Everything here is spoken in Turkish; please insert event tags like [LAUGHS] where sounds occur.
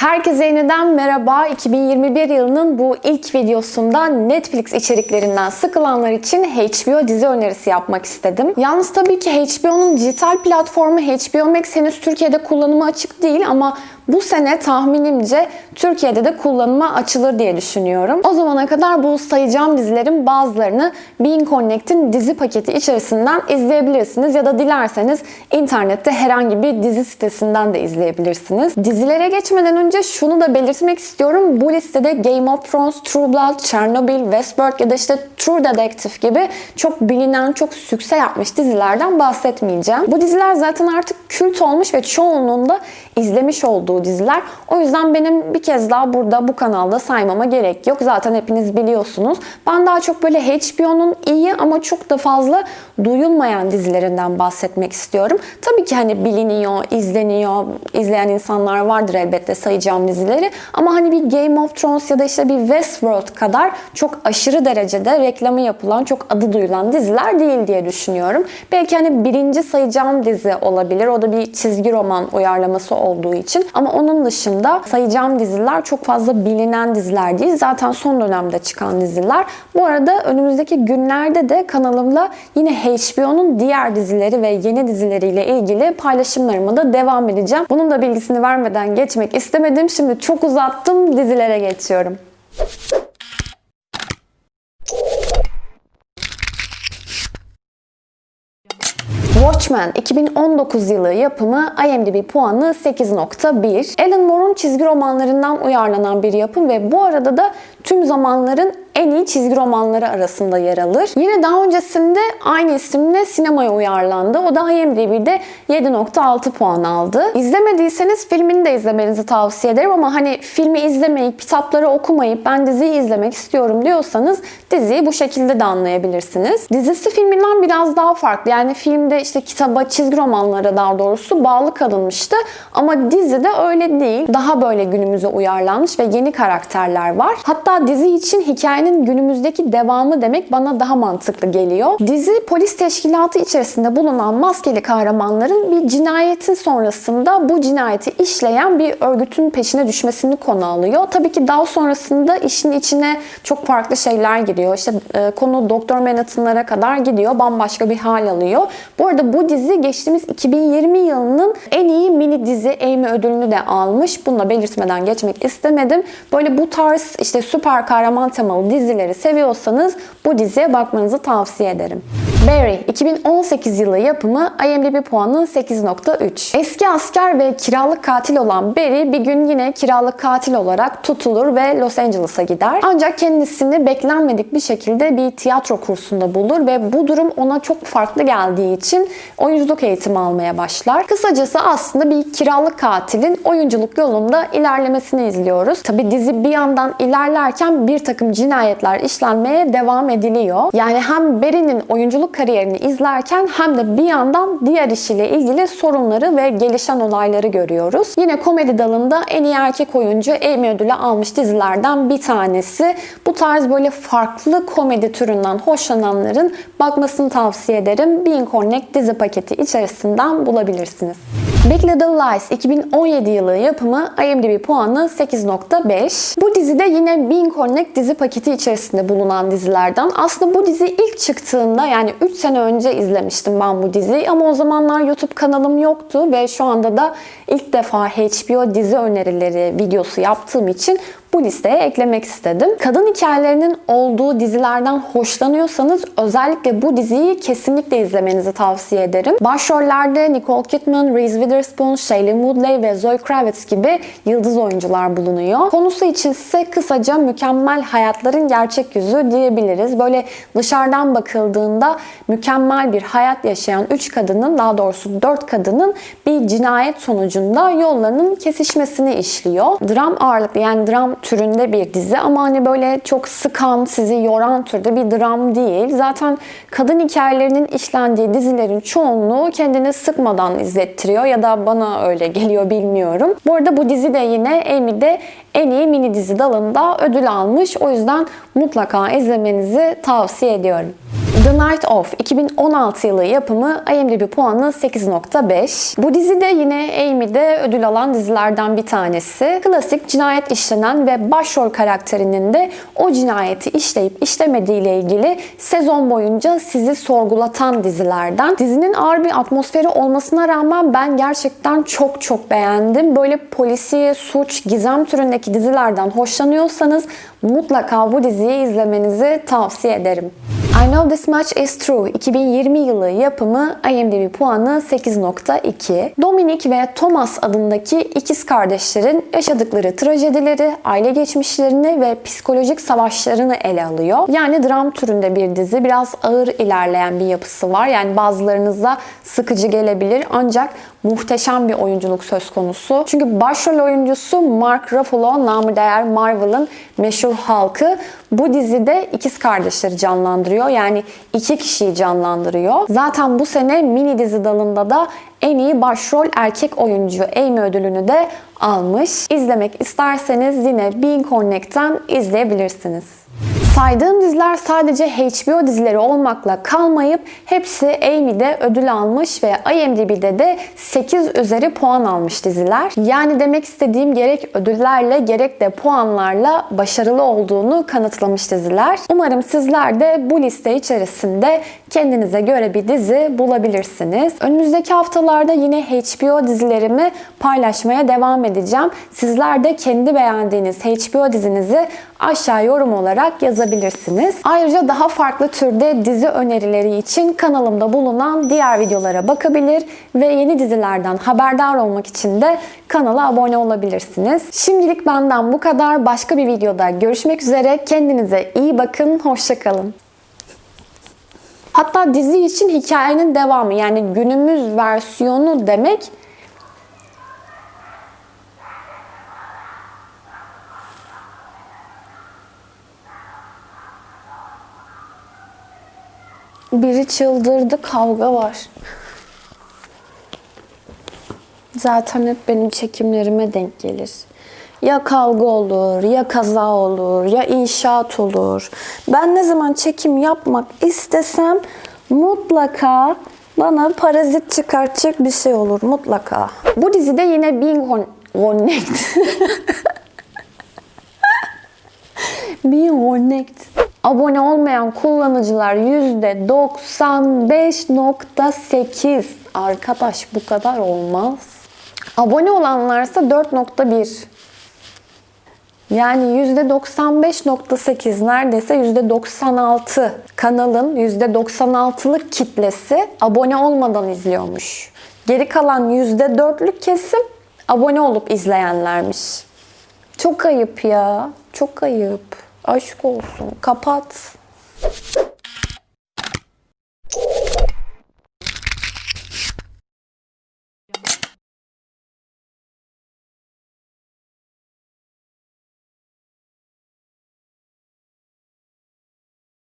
Herkese yeniden merhaba. 2021 yılının bu ilk videosunda Netflix içeriklerinden sıkılanlar için HBO dizi önerisi yapmak istedim. Yalnız tabii ki HBO'nun dijital platformu HBO Max henüz Türkiye'de kullanıma açık değil ama bu sene tahminimce Türkiye'de de kullanıma açılır diye düşünüyorum. O zamana kadar bu sayacağım dizilerin bazılarını Being Connect'in dizi paketi içerisinden izleyebilirsiniz ya da dilerseniz internette herhangi bir dizi sitesinden de izleyebilirsiniz. Dizilere geçmeden önce şunu da belirtmek istiyorum. Bu listede Game of Thrones, True Blood, Chernobyl, Westworld ya da işte True Detective gibi çok bilinen, çok sükse yapmış dizilerden bahsetmeyeceğim. Bu diziler zaten artık kült olmuş ve çoğunluğun da izlemiş olduğu diziler. O yüzden benim bir kez daha burada bu kanalda saymama gerek yok. Zaten hepiniz biliyorsunuz. Ben daha çok böyle HBO'nun iyi ama çok da fazla duyulmayan dizilerinden bahsetmek istiyorum. Tabii ki hani biliniyor, izleniyor, izleyen insanlar vardır elbette sayacağım dizileri. Ama hani bir Game of Thrones ya da işte bir Westworld kadar çok aşırı derecede reklamı yapılan, çok adı duyulan diziler değil diye düşünüyorum. Belki hani birinci sayacağım dizi olabilir. O da bir çizgi roman uyarlaması olduğu için. Onun dışında sayacağım diziler çok fazla bilinen diziler değil. Zaten son dönemde çıkan diziler. Bu arada önümüzdeki günlerde de kanalımda yine HBO'nun diğer dizileri ve yeni dizileriyle ilgili paylaşımlarıma da devam edeceğim. Bunun da bilgisini vermeden geçmek istemedim. Şimdi çok uzattım. Dizilere geçiyorum. Watchmen 2019 yılı yapımı IMDb puanı 8.1. Alan Moore'un çizgi romanlarından uyarlanan bir yapım ve bu arada da tüm zamanların en iyi çizgi romanları arasında yer alır. Yine daha öncesinde aynı isimle sinemaya uyarlandı. O da IMDb'de 7.6 puan aldı. İzlemediyseniz filmini de izlemenizi tavsiye ederim ama hani filmi izlemeyip, kitapları okumayıp ben diziyi izlemek istiyorum diyorsanız diziyi bu şekilde de anlayabilirsiniz. Dizisi filminden biraz daha farklı. Yani filmde işte kitaba, çizgi romanlara daha doğrusu bağlı kalınmıştı. Ama dizide öyle değil. Daha böyle günümüze uyarlanmış ve yeni karakterler var. Hatta dizi için hikayenin günümüzdeki devamı demek bana daha mantıklı geliyor. Dizi polis teşkilatı içerisinde bulunan maskeli kahramanların bir cinayetin sonrasında bu cinayeti işleyen bir örgütün peşine düşmesini konu alıyor. Tabii ki daha sonrasında işin içine çok farklı şeyler giriyor. İşte e, konu Doktor Manhattan'lara kadar gidiyor. Bambaşka bir hal alıyor. Bu arada bu dizi geçtiğimiz 2020 yılının en iyi mini dizi Emmy ödülünü de almış. Bunu da belirtmeden geçmek istemedim. Böyle bu tarz işte süper kahraman temalı dizileri seviyorsanız bu diziye bakmanızı tavsiye ederim. Barry 2018 yılı yapımı IMDb puanı 8.3. Eski asker ve kiralık katil olan Barry bir gün yine kiralık katil olarak tutulur ve Los Angeles'a gider. Ancak kendisini beklenmedik bir şekilde bir tiyatro kursunda bulur ve bu durum ona çok farklı geldiği için oyunculuk eğitimi almaya başlar. Kısacası aslında bir kiralık katilin oyunculuk yolunda ilerlemesini izliyoruz. Tabi dizi bir yandan ilerlerken bir takım cinayetler işlenmeye devam ediliyor. Yani hem Barry'nin oyunculuk kariyerini izlerken hem de bir yandan diğer işiyle ilgili sorunları ve gelişen olayları görüyoruz. Yine komedi dalında en iyi erkek oyuncu Emmy ödülü almış dizilerden bir tanesi. Bu tarz böyle farklı komedi türünden hoşlananların bakmasını tavsiye ederim. Being Connect dizi paketi içerisinden bulabilirsiniz. Big Little Lies 2017 yılı yapımı IMDb puanı 8.5. Bu dizide yine Being Connect dizi paketi içerisinde bulunan dizilerden. Aslında bu dizi ilk çıktığında yani 3 sene önce izlemiştim ben bu diziyi ama o zamanlar YouTube kanalım yoktu ve şu anda da ilk defa HBO dizi önerileri videosu yaptığım için bu listeye eklemek istedim. Kadın hikayelerinin olduğu dizilerden hoşlanıyorsanız özellikle bu diziyi kesinlikle izlemenizi tavsiye ederim. Başrollerde Nicole Kidman, Reese Witherspoon, Shailene Woodley ve Zoe Kravitz gibi yıldız oyuncular bulunuyor. Konusu için ise kısaca mükemmel hayatların gerçek yüzü diyebiliriz. Böyle dışarıdan bakıldığında mükemmel bir hayat yaşayan 3 kadının daha doğrusu 4 kadının bir cinayet sonucunda yollarının kesişmesini işliyor. Dram ağırlıklı yani dram türünde bir dizi ama hani böyle çok sıkan, sizi yoran türde bir dram değil. Zaten kadın hikayelerinin işlendiği dizilerin çoğunluğu kendini sıkmadan izlettiriyor ya da bana öyle geliyor bilmiyorum. Bu arada bu dizi de yine Emmy'de en iyi mini dizi dalında ödül almış. O yüzden mutlaka izlemenizi tavsiye ediyorum. The Night Of 2016 yılı yapımı IMDb puanı 8.5. Bu dizi de yine Amy'de ödül alan dizilerden bir tanesi. Klasik cinayet işlenen ve başrol karakterinin de o cinayeti işleyip işlemediği ile ilgili sezon boyunca sizi sorgulatan dizilerden. Dizinin ağır bir atmosferi olmasına rağmen ben gerçekten çok çok beğendim. Böyle polisiye, suç, gizem türündeki dizilerden hoşlanıyorsanız mutlaka bu diziyi izlemenizi tavsiye ederim. I Know This Much Is True 2020 yılı yapımı IMDb puanı 8.2. Dominic ve Thomas adındaki ikiz kardeşlerin yaşadıkları trajedileri, aile geçmişlerini ve psikolojik savaşlarını ele alıyor. Yani dram türünde bir dizi. Biraz ağır ilerleyen bir yapısı var. Yani bazılarınıza sıkıcı gelebilir ancak muhteşem bir oyunculuk söz konusu. Çünkü başrol oyuncusu Mark Ruffalo, namı değer Marvel'ın meşhur halkı. Bu dizide ikiz kardeşleri canlandırıyor. Yani iki kişiyi canlandırıyor. Zaten bu sene mini dizi dalında da en iyi başrol erkek oyuncu Emmy ödülünü de almış. İzlemek isterseniz yine Being Connect'ten izleyebilirsiniz. Saydığım diziler sadece HBO dizileri olmakla kalmayıp hepsi Amy'de ödül almış ve IMDb'de de 8 üzeri puan almış diziler. Yani demek istediğim gerek ödüllerle gerek de puanlarla başarılı olduğunu kanıtlamış diziler. Umarım sizler de bu liste içerisinde kendinize göre bir dizi bulabilirsiniz. Önümüzdeki haftalarda yine HBO dizilerimi paylaşmaya devam edeceğim. Sizler de kendi beğendiğiniz HBO dizinizi aşağı yorum olarak yazabilirsiniz. Ayrıca daha farklı türde dizi önerileri için kanalımda bulunan diğer videolara bakabilir ve yeni dizilerden haberdar olmak için de kanala abone olabilirsiniz. Şimdilik benden bu kadar. Başka bir videoda görüşmek üzere. Kendinize iyi bakın. Hoşçakalın. Hatta dizi için hikayenin devamı yani günümüz versiyonu demek Biri çıldırdı, kavga var. Zaten hep benim çekimlerime denk gelir. Ya kavga olur, ya kaza olur, ya inşaat olur. Ben ne zaman çekim yapmak istesem mutlaka bana parazit çıkartacak bir şey olur mutlaka. Bu dizide yine Being Con- Connect. [LAUGHS] Being Connect. Abone olmayan kullanıcılar %95.8. Arkadaş bu kadar olmaz. Abone olanlarsa 4.1. Yani %95.8 neredeyse %96 kanalın %96'lık kitlesi abone olmadan izliyormuş. Geri kalan %4'lük kesim abone olup izleyenlermiş. Çok ayıp ya. Çok ayıp. Aşk olsun. Kapat.